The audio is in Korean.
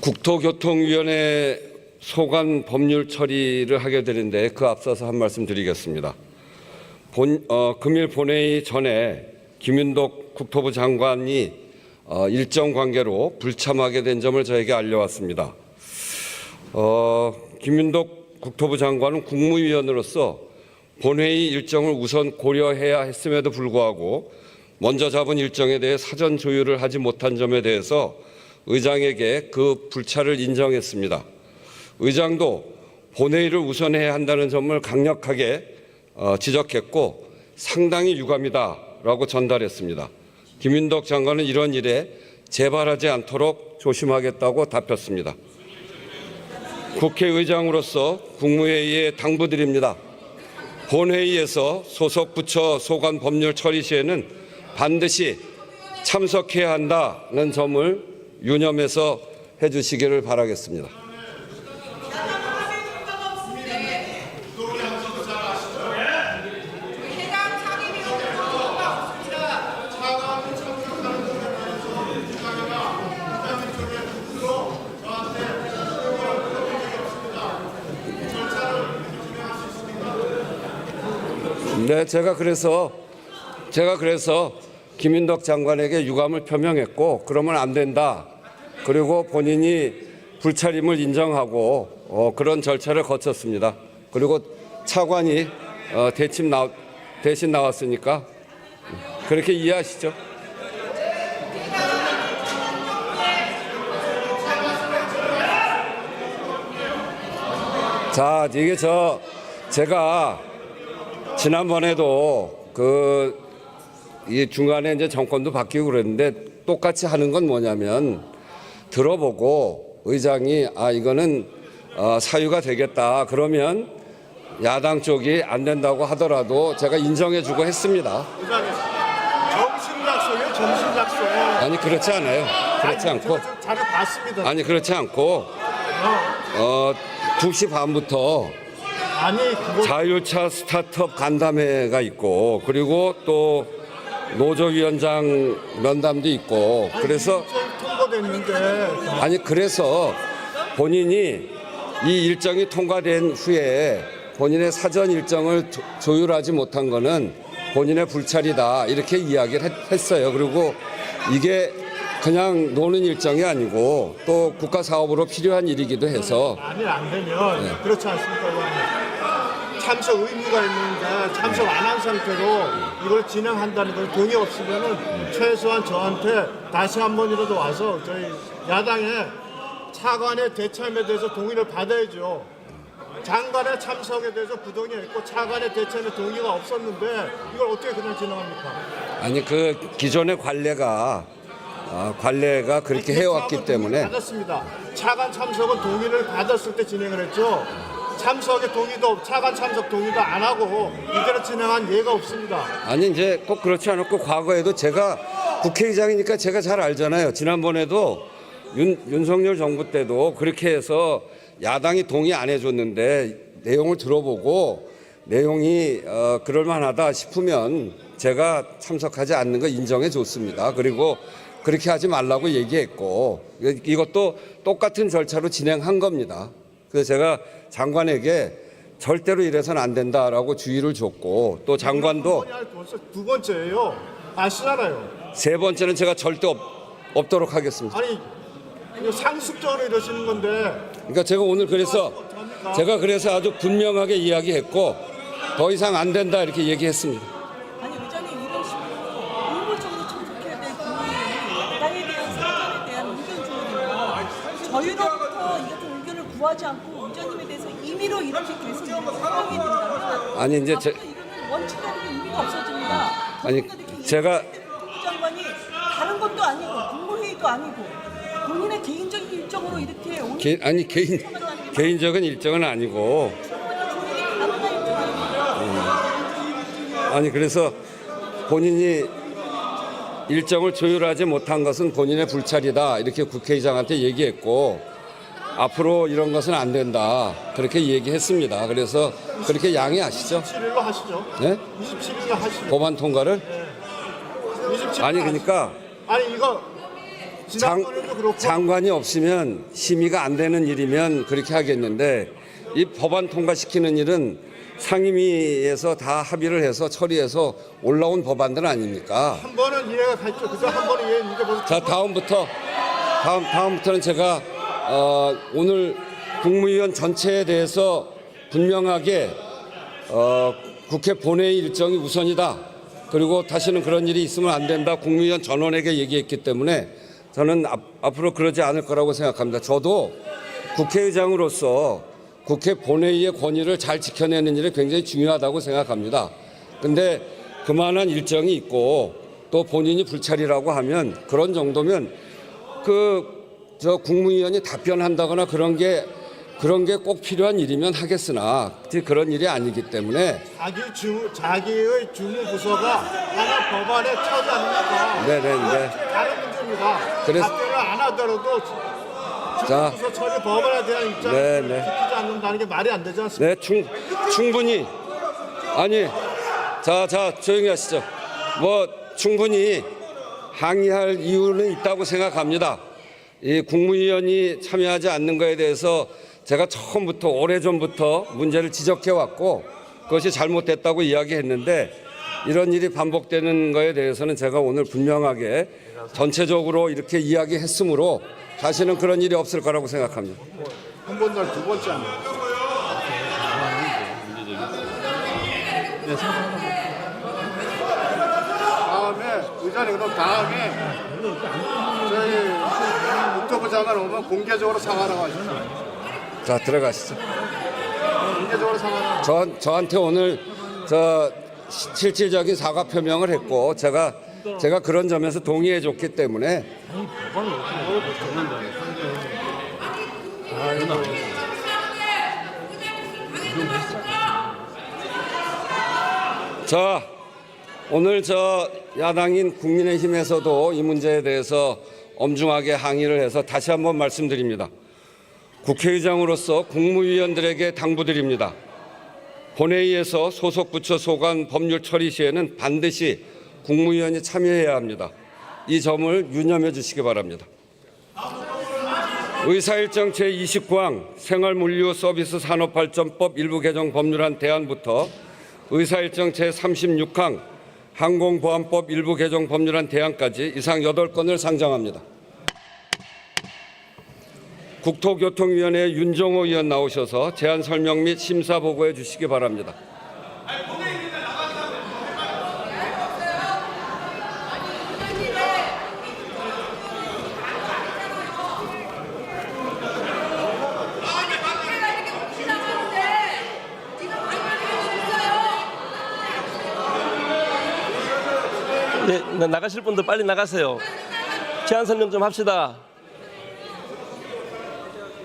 국토교통위원회 소관 법률 처리를 하게 되는데 그 앞서서 한 말씀 드리겠습니다. 본, 어, 금일 본회의 전에 김윤덕 국토부 장관이 어, 일정 관계로 불참하게 된 점을 저에게 알려왔습니다. 어, 김윤덕 국토부 장관은 국무위원으로서 본회의 일정을 우선 고려해야 했음에도 불구하고 먼저 잡은 일정에 대해 사전 조율을 하지 못한 점에 대해서 의장에게 그 불찰을 인정했습니다. 의장도 본회의를 우선해야 한다는 점을 강력하게 어, 지적했고 상당히 유감이다라고 전달했습니다. 김윤덕 장관은 이런 일에 재발하지 않도록 조심하겠다고 답했습니다. 국회의장으로서 국무회의에 당부드립니다. 본회의에서 소속 부처 소관 법률 처리 시에는 반드시 참석해야 한다는 점을 유념해서 해주시기를 바라겠습니다. 네, 제가 그래서 제가 그래서 김윤덕 장관에게 유감을 표명했고 그러면 안 된다. 그리고 본인이 불찰임을 인정하고 어, 그런 절차를 거쳤습니다. 그리고 차관이 어, 대침 나, 대신 나왔으니까 그렇게 이해하시죠? 자, 이게 저 제가 지난번에도 그 이 중간에 이제 정권도 바뀌고 그랬는데 똑같이 하는 건 뭐냐면 들어보고 의장이 아 이거는 어, 사유가 되겠다 그러면 야당 쪽이 안 된다고 하더라도 제가 인정해주고 했습니다. 의장님, 정신작소예요, 정신작소. 아니 그렇지 않아요. 그렇지 않고 제가 자료 봤습니다. 아니 그렇지 않고 어 2시 반부터 아니, 그거 자율차 스타트업 간담회가 있고 그리고 또 노조위원장 면담도 있고 그래서 일정 통보됐는데 아니 그래서 본인이 이 일정이 통과된 후에 본인의 사전 일정을 조- 조율하지 못한 거는 본인의 불찰이다 이렇게 이야기를 했- 했어요. 그리고 이게 그냥 노는 일정이 아니고 또 국가 사업으로 필요한 일이기도 해서 만일 안 되면 그렇지 않습니까, 의원님? 참석 의무가 있는데 참석 안 한 상태로 이걸 진행한다는 건 돈이 없으면은 최소한 저한테 다시 한 번이라도 와서 저희 야당의 차관의 대참에 대해서 동의를 받아야죠. 장관의 참석에 대해서 부동의 있고 차관의 대참에 동의가 없었는데 이걸 어떻게 그냥 진행합니까? 아니 그 기존의 관례가 아, 관례가 그렇게 해왔기 때문에 받았습니다. 차관 참석은 동의를 받았을 때 진행을 했죠. 참석의 동의도 차관 참석 동의도 안 하고 이대로 진행한 예가 없습니다. 아니 이제 꼭 그렇지 않았고 과거에도 제가 국회의장이니까 제가 잘 알잖아요. 지난번에도 윤, 윤석열 정부 때도 그렇게 해서 야당이 동의 안 해줬는데 내용을 들어보고 내용이 어, 그럴만하다 싶으면 제가 참석하지 않는 거 인정해 줬습니다. 그리고 그렇게 하지 말라고 얘기했고 이- 이것도 똑같은 절차로 진행한 겁니다. 그래서 제가 장관에게 절대로 이래서는 안 된다라고 주의를 줬고 또 장관도 두 번째예요. 아시잖아요. 세 번째는 제가 절대 없, 없도록 하겠습니다. 아니 이거 상습적으로 이러시는 건데 그러니까 제가 오늘 그래서 제가 그래서 아주 분명하게 이야기했고 더 이상 안 된다 이렇게 얘기했습니다. 구하지 않고 의장님에 대해서 임의로 이렇게 계속 상황이 된다면 아니, 이제 제- 이거는 게 의미가 없어집니다. 아니, 이렇게 제가- 이 장관이 다른 것도 아니고 국무회의도 아니고 본인의 개인적인 일정으로 이렇게 개, 아니 개인 개인적인 일정은 아니고 가능한 일정입니다. 아니 그래서 본인이 일정을 조율하지 못한 것은 본인의 불찰이다 이렇게 국회의장한테 얘기했고 앞으로 이런 것은 안 된다 그렇게 얘기했습니다. 그래서 그렇게 양해하시죠. 27일로 하시죠. 네? 27일로 하시죠. 법안 통과를 27일 아니 그러니까 아니 이거 지난번에도 그렇고 장관이 없으면 심의가 안 되는 일이면 그렇게 하겠는데 이 법안 통과시키는 일은 상임위에서 다 합의를 해서 처리해서 올라온 법안들 아닙니까? 한 번은 이해가 갔죠. 그죠? 한 번은 이해했는데 벌써 자 다음부터 다음 다음부터는 제가 어, 오늘 국무위원 전체에 대해서 분명하게 어, 국회 본회의 일정이 우선이다. 그리고 다시는 그런 일이 있으면 안 된다. 국무위원 전원에게 얘기했기 때문에 저는 앞, 앞으로 그러지 않을 거라고 생각합니다. 저도 국회의장으로서 국회 본회의의 권위를 잘 지켜내는 일이 굉장히 중요하다고 생각합니다. 근데 그만한 일정이 있고 또 본인이 불찰이라고 하면 그런 정도면 그 저 국무위원이 답변한다거나 그런 게 그런 게 꼭 필요한 일이면 하겠으나 그런 일이 아니기 때문에 자기 주 자기의 주무 부서가 하나 법안에 처지 않는다. 네네네. 다른 문제입니다. 그래서- 답변을 안 하더라도 자. 주무 부서 처리 법안에 대한 입장을 네, 네. 지키지 않는다는 게 말이 안 되지 않습니까? 네, 충, 충분히 아니 자, 자 조용히 하시죠. 뭐 충분히 항의할 이유는 있다고 생각합니다. 이 국무위원이 참여하지 않는 것에 대해서 제가 처음부터 오래전부터 문제를 지적해 왔고 그것이 잘못됐다고 이야기했는데 이런 일이 반복되는 것에 대해서는 제가 오늘 분명하게 전체적으로 이렇게 이야기했으므로 다시는 그런 일이 없을 거라고 생각합니다. 한 번 날 두 번째 안 나왔어요. 다음에 의장님 그럼 다음에 저희 국토부 장관 오면 공개적으로 사과하라고 하시죠. 자 들어가시죠. 공개적으로 사과하라고. 저, 저한테 오늘 저 시- 실질적인 사과 표명을 했고 제가 제가 그런 점에서 동의해 줬기 때문에 자 오늘 저 야당인 국민의힘에서도 이 문제에 대해서 엄중하게 항의를 해서 다시 한번 말씀드립니다. 국회의장으로서 국무위원들에게 당부드립니다. 본회의에서 소속 부처 소관 법률 처리 시에는 반드시 국무위원이 참여해야 합니다. 이 점을 유념해 주시기 바랍니다. 의사일정 제29항 생활물류 서비스 산업발전법 일부 개정 법률안 대안부터 의사일정 제36항 항공보안법 일부 개정 법률안 대안까지 이상 8건을 상정합니다. 국토교통위원회 윤정호 의원 나오셔서 제안 설명 및 심사 보고해 주시기 바랍니다. 네, 나- 나가실 분들 빨리 나가세요. 제안 설명 좀 합시다.